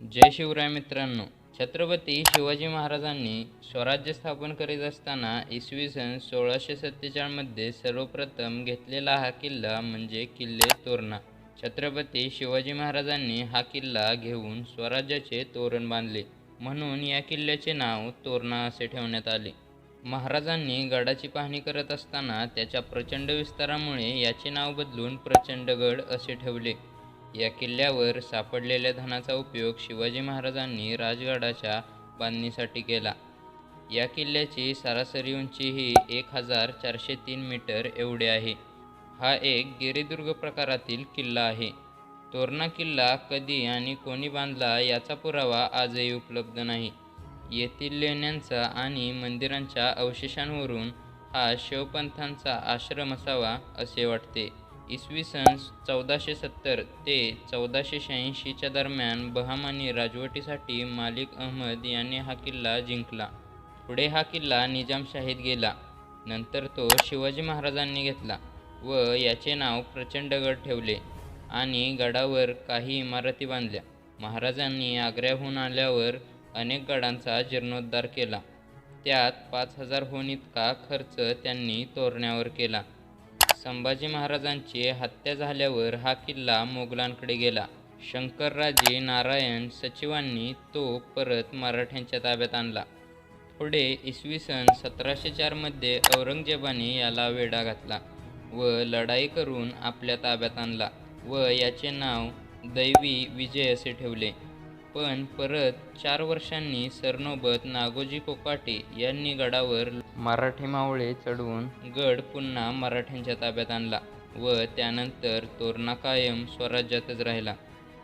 जय शिवराय मित्रांनो. छत्रपती शिवाजी महाराजांनी स्वराज्य स्थापन करीत असताना इसवी सन सोळाशे सत्तेचाळमध्ये सर्वप्रथम घेतलेला हा किल्ला म्हणजे किल्ले तोरणा. छत्रपती शिवाजी महाराजांनी हा किल्ला घेऊन स्वराज्याचे तोरण बांधले. म्हणून या किल्ल्याचे नाव तोरणा असे ठेवण्यात आले. महाराजांनी गडाची पाहणी करत असताना त्याच्या प्रचंड विस्तारामुळे याचे नाव बदलून प्रचंडगड असे ठेवले. या किल्ल्यावर सापडलेल्या धनाचा उपयोग शिवाजी महाराजांनी राजगडाच्या बांधणीसाठी केला. या किल्ल्याची सरासरी उंची ही एक हजार चारशे तीन मीटर एवढी आहे. हा एक गिरिदुर्ग प्रकारातील किल्ला आहे. तोरणा किल्ला कधी आणि कोणी बांधला याचा पुरावा आजही उपलब्ध नाही. येथील लेण्यांचा आणि मंदिरांच्या अवशेषांवरून हा शिवपंथांचा आश्रम असावा असे वाटते. इसवी सन चौदाशे सत्तर ते चौदाशे शहाऐंशीच्या दरम्यान बहामानी राजवटीसाठी मालिक अहमद यांनी हा किल्ला जिंकला. पुढे हा किल्ला निजामशाहीत गेला. नंतर तो शिवाजी महाराजांनी घेतला व याचे नाव प्रचंडगड ठेवले आणि गडावर काही इमारती बांधल्या. महाराजांनी आग्र्याहून आल्यावर अनेक गडांचा जीर्णोद्धार केला. त्यात पाच हजारहून इतका खर्च त्यांनी तोरण्यावर केला. संभाजी महाराजांची हत्या झाल्यावर हा किल्ला मोगलांकडे गेला. शंकरराजे नारायण सचिवांनी तो परत मराठ्यांच्या ताब्यात आणला. पुढे इसवी सन सतराशे चारमध्ये औरंगजेबाने याला वेढा घातला व लढाई करून आपल्या ताब्यात आणला व याचे नाव दैवी विजय असे ठेवले. पण परत चार वर्षांनी सरनोबत नागोजी कोकाटे यांनी गडावर मराठी मावळे चढवून गड पुन्हा मराठ्यांच्या ताब्यात आणला व त्यानंतर तोरणा कायम स्वराज्यातच राहिला.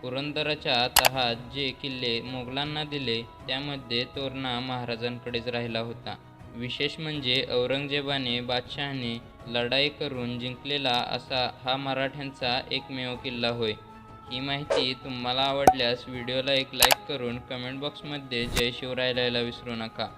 पुरंदराच्या तहात जे किल्ले मोगलांना दिले त्यामध्ये तोरणा महाराजांकडेच राहिला होता. विशेष म्हणजे औरंगजेबाने बादशहाने लढाई करून जिंकलेला असा हा मराठ्यांचा एकमेव किल्ला होय. ही माहिती तुम्हाला आवडल्यास व्हिडिओला एक लाईक करून कमेंट बॉक्समध्ये जय शिवराय लिहायला विसरू नका.